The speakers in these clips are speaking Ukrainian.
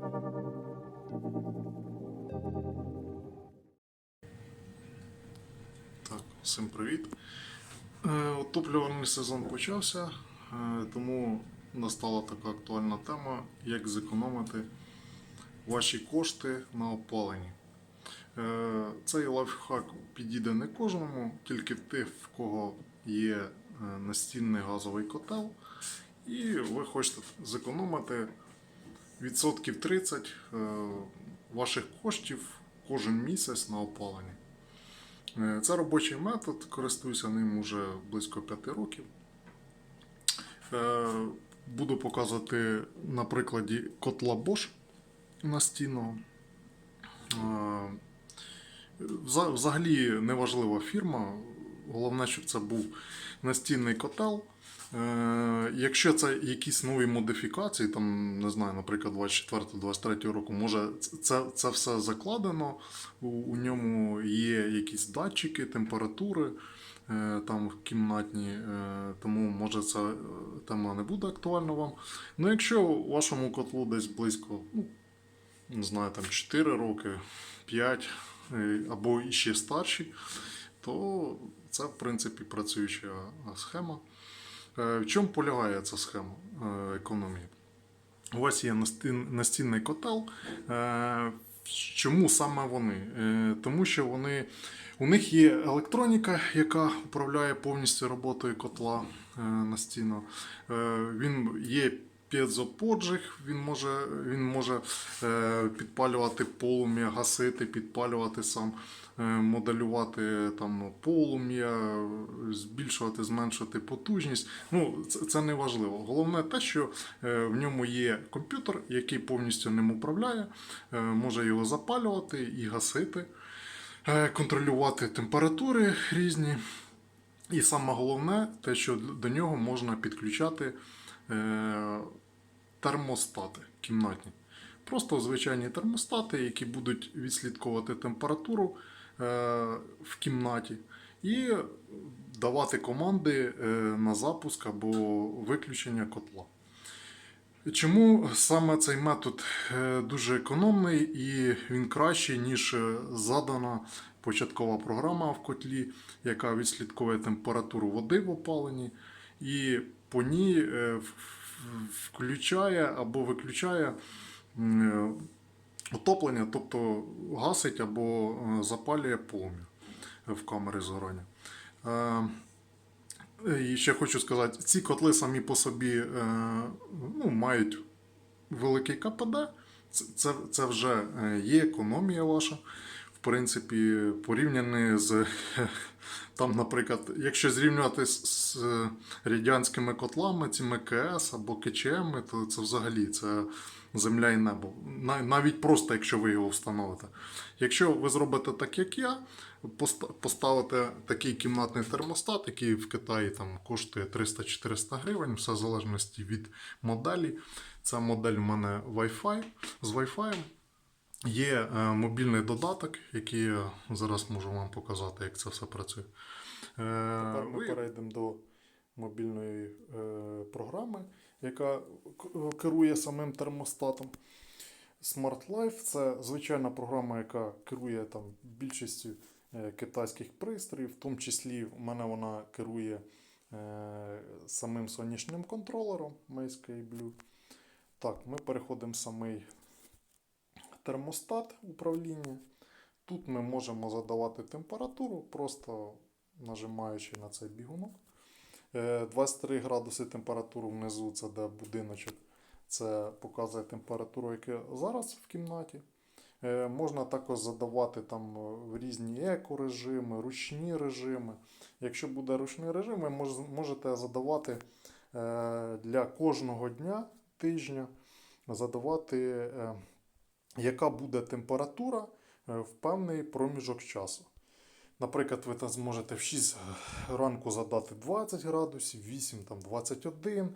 Так, всім привіт. Е, Отоплювальний сезон почався, е, тому настала така актуальна тема, як зекономити ваші кошти на опаленні. Е, Цей лайфхак підійде не кожному, тільки тих, в кого є настінний газовий котел, і ви хочете зекономити відсотків 30 е, ваших коштів кожен місяць на опаленні. Е, Це робочий метод, користуюся ним уже близько 5 років. Е, Буду показувати на прикладі котла Bosch настінного. Вза- Взагалі неважлива фірма. Головне, щоб це був настінний котел. Е, Якщо це якісь нові модифікації, там, не знаю, наприклад, 24-23 року, може це, це все закладено, у, у ньому є якісь датчики, температури е, там кімнатні, е, тому може ця тема не буде актуальна вам. Ну, якщо вашому котлу десь близько, ну, не знаю, там 4 роки, 5 е, або іще старші, то це, в принципі, працююча схема. Е, В чому полягає ця схема е, економії? У вас є настінний котел. Е, Чому саме вони? Тому що вони, у них є електроніка, яка управляє повністю роботою котла настійно. Він є п'єзоподжиг, він може, він може е, підпалювати полум'я, гасити, підпалювати сам, е, моделювати там полум'я, збільшувати, зменшувати потужність. Ну, це, це не важливо. Головне те, що е, в ньому є комп'ютер, який повністю ним управляє, може його запалювати і гасити, контролювати температури різні. І саме головне, те, що до нього можна підключати е, термостати кімнатні. Просто звичайні термостати, які будуть відслідковувати температуру е, в кімнаті і давати команди е, на запуск або виключення котла. Чому саме цей метод дуже економний і він кращий, ніж задана початкова програма в котлі, яка відслідковує температуру води в опаленні, і по ній е, включає або виключає е, отоплення, тобто гасить або е, запалює полум'я в камері згорання. І ще хочу сказати, ці котли самі по собі ну, мають великий КПД. Це, це, це вже є економія ваша. В принципі, порівняні з там, наприклад, якщо зрівнювати з, радянськими котлами, цими КС або КЧМ, то це взагалі це земля і небо. Навіть просто якщо ви його встановите. Якщо ви зробите так, як я, поста- поставите такий кімнатний термостат, який в Китаї там коштує 300-400 гривень, все в залежності від моделі. Ця модель в мене Wi-Fi з Wi-Fi. Є е, мобільний додаток, який я зараз можу вам показати, як це все працює. Тепер ми перейдемо до мобільної е, програми, яка керує самим термостатом. Smart Life це звичайна програма, яка керує там більшістю е, китайських пристроїв, в тому числі в мене вона керує е, самим сонячним контролером Mace Blue. Так, ми переходимо в самий термостат управління. Тут ми можемо задавати температуру, просто нажимаючи на цей бігунок. Е, 23 градуси температуру внизу, це де будиночок. Це показує температуру, яка зараз в кімнаті. Е, Можна також задавати там е, різні екорежими, ручні режими. Якщо буде ручний режим, ви можете задавати е, для кожного дня, тижня, задавати, е, яка буде температура е, в певний проміжок часу. Наприклад, ви там зможете в 6 ранку задати 20 градусів, 8 там 21.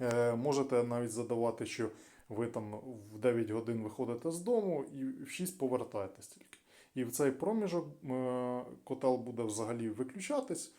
Е, Можете навіть задавати, що ви там в 9 годин виходите з дому і в 6 повертаєтесь тільки. І в цей проміжок е, котел буде взагалі виключатись,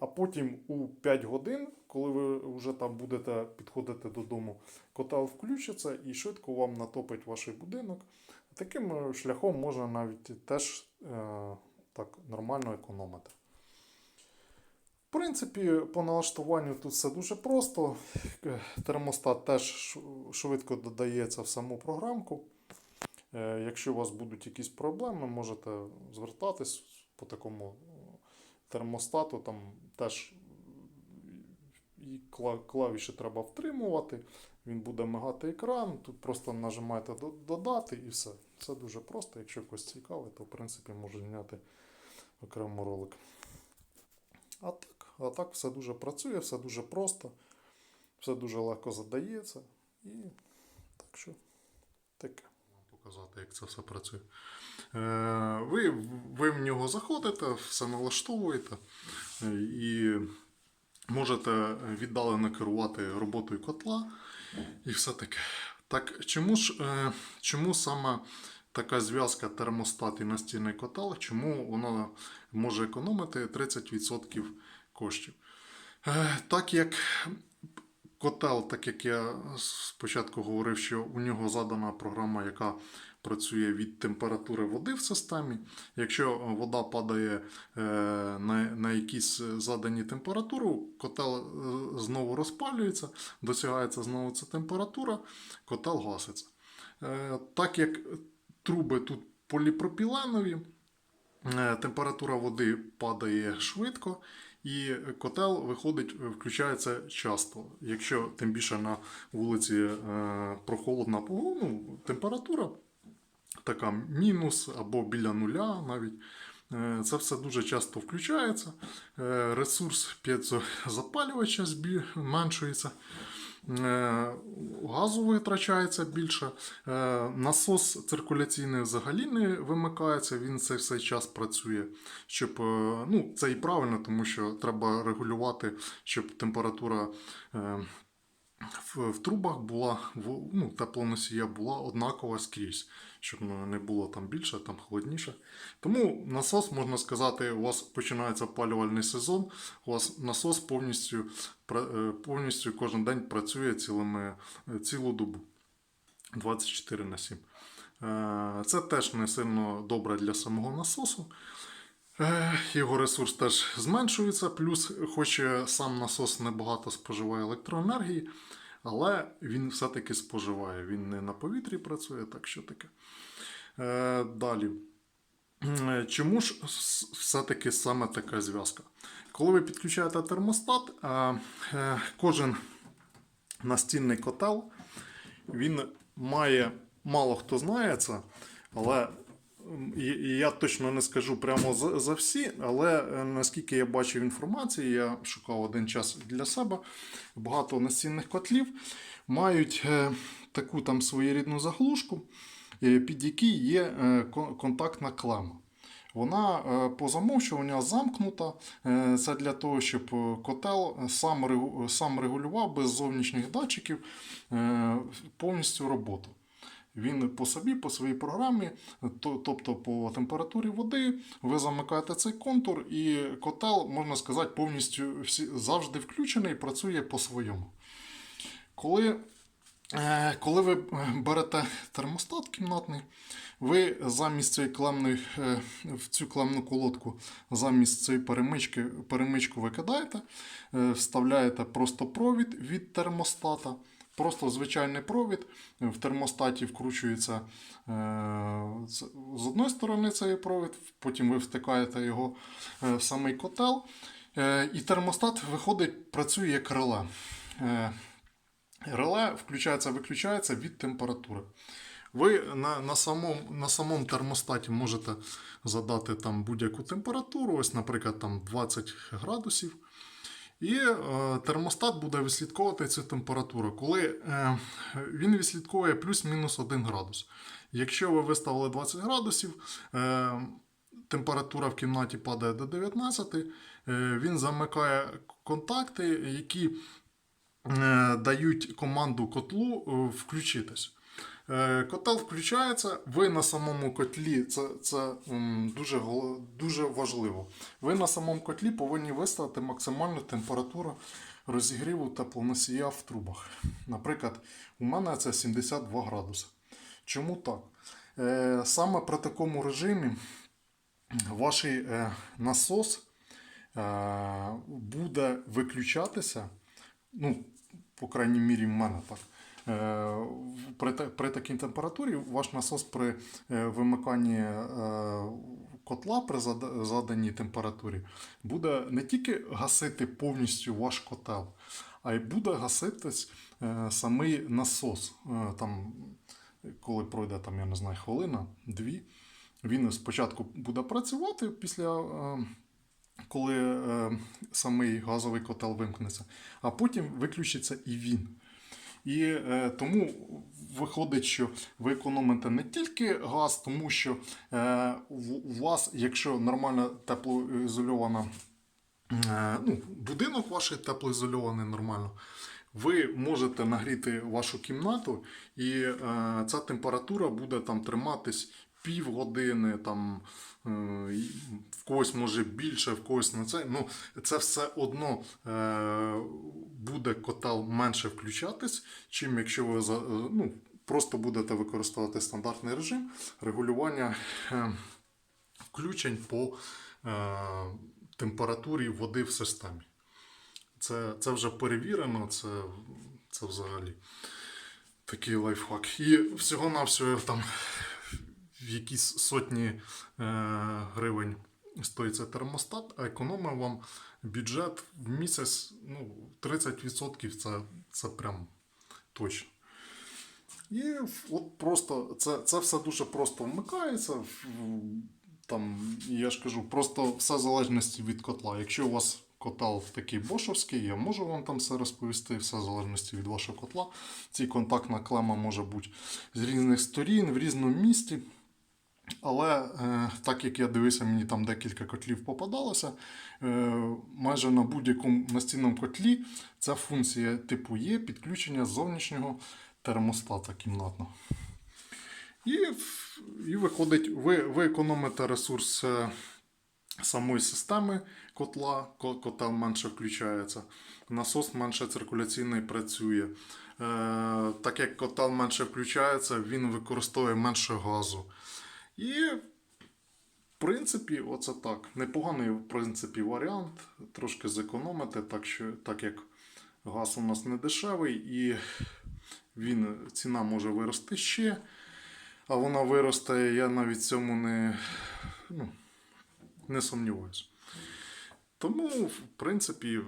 а потім у 5 годин, коли ви вже там будете підходити додому, котел включиться і швидко вам натопить ваш будинок. Таким е, шляхом можна навіть теж е, так нормально економити. В принципі, по налаштуванню тут все дуже просто. Термостат теж швидко додається в саму програмку. Е, Якщо у вас будуть якісь проблеми, можете звертатись по такому термостату. Там теж і клавіші треба втримувати. Він буде мигати екран. Тут просто нажимаєте додати і все. Все дуже просто. Якщо когось цікавить, то в принципі можу зняти окремо ролик. А так, а так все дуже працює, все дуже просто, все дуже легко задається. І так що таке. Показати, як це все працює. Е, ви, ви в нього заходите, все налаштовуєте е, і можете віддалено керувати роботою котла і все таке. Так, чому ж е, чому саме така зв'язка термостат і настільний котел? Чому вона може економити 30% коштів? Так як котел, так як я спочатку говорив, що у нього задана програма, яка працює від температури води в системі. Якщо вода падає е, на, якісь задані температуру, котел е, знову розпалюється, досягається знову ця температура, котел гаситься. Е, Так як труби тут поліпропіленові, Температура води падає швидко, і котел виходить, включається часто. Якщо тим більше на вулиці е, прохолодна погода, ну, температура така мінус або біля нуля навіть. Е, Це все дуже часто включається. Е, Ресурс п'єцозапалювача. Е, Газу витрачається більше. Е, Насос циркуляційний взагалі не вимикається, він цей все час працює. Щоб, е, ну, це і правильно, тому що треба регулювати, щоб температура е, в, в трубах була, ну, теплоносія була однакова скрізь, щоб не було там більше, там холодніше. Тому насос, можна сказати, у вас починається опалювальний сезон, у вас насос повністю, е, повністю кожен день працює цілими, е, цілу добу. 24 на 7. Е, Це теж не сильно добре для самого насосу. Е, Його ресурс теж зменшується, плюс, хоч сам насос небагато споживає електроенергії, але він все-таки споживає. Він не на повітрі працює, так що таке. Е, Далі. Е, Чому ж все-таки саме така зв'язка? Коли ви підключаєте термостат, кожен настінний котел він має, мало хто знає це, але я точно не скажу прямо за, за всі, але е, наскільки я бачив інформації, я шукав один час для себе. Багато настінних котлів мають е, таку там своєрідну заглушку, е, під якій є контактна клема. Вона по замовчуванню замкнута. Це для того, щоб котел сам, регулював без зовнішніх датчиків повністю роботу. Він по собі, по своїй програмі, то- тобто по температурі води, ви замикаєте цей контур, і котел, можна сказати, повністю всі, завжди включений і працює по-своєму. Коли Е, Коли ви берете термостат кімнатний, ви замість цієї клемної, е, в цю клемну колодку, замість цієї перемички, перемичку викидаєте, е, вставляєте просто провід від термостата. Просто звичайний провід. В термостаті вкручується е, з одної сторони цей провід, потім ви втикаєте його е, в самий котел. е, І термостат виходить, працює як реле. Реле включається, виключається від температури. Ви на, на, самому, на самому термостаті можете задати там будь-яку температуру, ось, наприклад, там 20 градусів. І е, термостат буде відслідковувати цю температуру, коли е, він відслідковує плюс-мінус 1 градус. Якщо ви виставили 20 градусів, е, температура в кімнаті падає до 19, е, він замикає контакти, які дають команду котлу включитись. Е, Котел включається, ви на самому котлі, це, це дуже, дуже важливо. Ви на самому котлі повинні виставити максимальну температуру розігріву теплоносія в трубах. Наприклад, у мене це 72 градуси. Чому так? Е, Саме при такому режимі ваш е, насос буде виключатися, ну, по крайній мірі, в мене так. Е, При, при такій температурі ваш насос при е, вимиканні е, котла при заданій температурі буде не тільки гасити повністю ваш котел, а й буде гаситись самий насос. Там, коли пройде там, я не знаю, хвилина, дві, він спочатку буде працювати після. коли е, самий газовий котел вимкнеться, а потім виключиться і він. І е, тому виходить, що ви економите не тільки газ, тому що е, у вас, якщо нормально теплоізольована е, ну, будинок ваш теплоізольований нормально, ви можете нагріти вашу кімнату, і е, ця температура буде там триматись півгодини, там, е, в когось може більше, в когось на це. Ну, це все одно е, буде котел менше включатись, чим якщо ви е, ну, просто будете використовувати стандартний режим регулювання включень по температурі води в системі. Це, це вже перевірено, це, це взагалі такий лайфхак. І всього-навсього там в якісь сотні е, гривень стоїть цей термостат, а економить вам бюджет в місяць ну, 30% це, це прям точно. І от просто це, це все дуже просто вмикається. Там, я ж кажу, просто все в залежності від котла. Якщо у вас котел такий бошовський, я можу вам там все розповісти, все в залежності від вашого котла. Ці контактна клема може бути з різних сторін, в різному місті. Але е, так як я дивився, мені там декілька котлів попадалося, е, майже на будь-якому настінному котлі ця функція типу є підключення зовнішнього термостата кімнатного. І, і виходить, ви, ви економите ресурс е, самої системи котла, ко- котел менше включається, насос менше циркуляційний працює. Так як котел менше включається, він використовує менше газу. І, в принципі, оце так. Непоганий, в принципі, варіант. Трошки зекономити, так, що, так як газ у нас не дешевий, і він, ціна може вирости ще. А вона виросте, я навіть цьому не, ну, не сумніваюся. Тому, в принципі,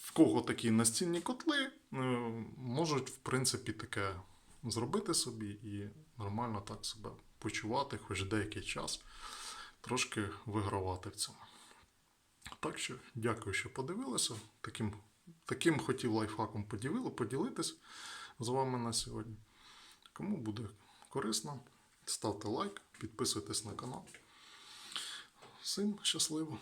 в кого такі настінні котли, е, можуть, в принципі, таке зробити собі і нормально так себе почувати, хоч деякий час, трошки вигравати в цьому. Так що, дякую, що подивилися. Таким, таким хотів лайфхаком поділили, поділитись з вами на сьогодні. Кому буде корисно, ставте лайк, підписуйтесь на канал. Всім щасливо!